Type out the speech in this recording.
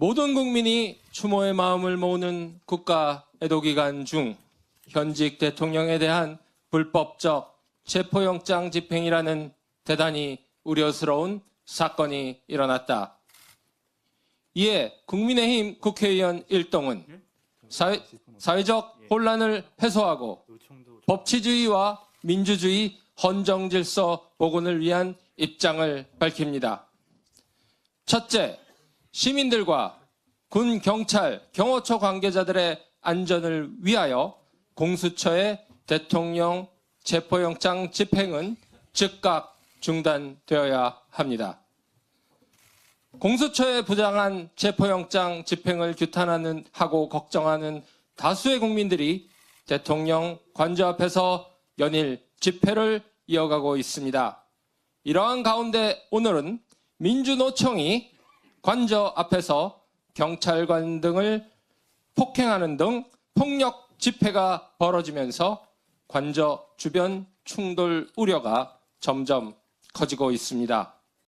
모든 국민이 추모의 마음을 모으는 국가 애도 기간 중 현직 대통령에 대한 불법적 체포영장 집행이라는 대단히 우려스러운 사건이 일어났다. 이에 국민의힘 국회의원 일동은 사회, 사회적 혼란을 해소하고 법치주의와 민주주의 헌정질서 복원을 위한 입장을 밝힙니다. 첫째, 시민들과 군, 경찰, 경호처 관계자들의 안전을 위하여 공수처의 대통령 체포영장 집행은 즉각 중단되어야 합니다. 공수처의 부당한 체포영장 집행을 규탄하는 하고 걱정하는 다수의 국민들이 대통령 관저 앞에서 연일 집회를 이어가고 있습니다. 이러한 가운데 오늘은 민주노총이 관저 앞에서 경찰관 등을 폭행하는 등 폭력 집회가 벌어지면서 관저 주변 충돌 우려가 점점 커지고 있습니다.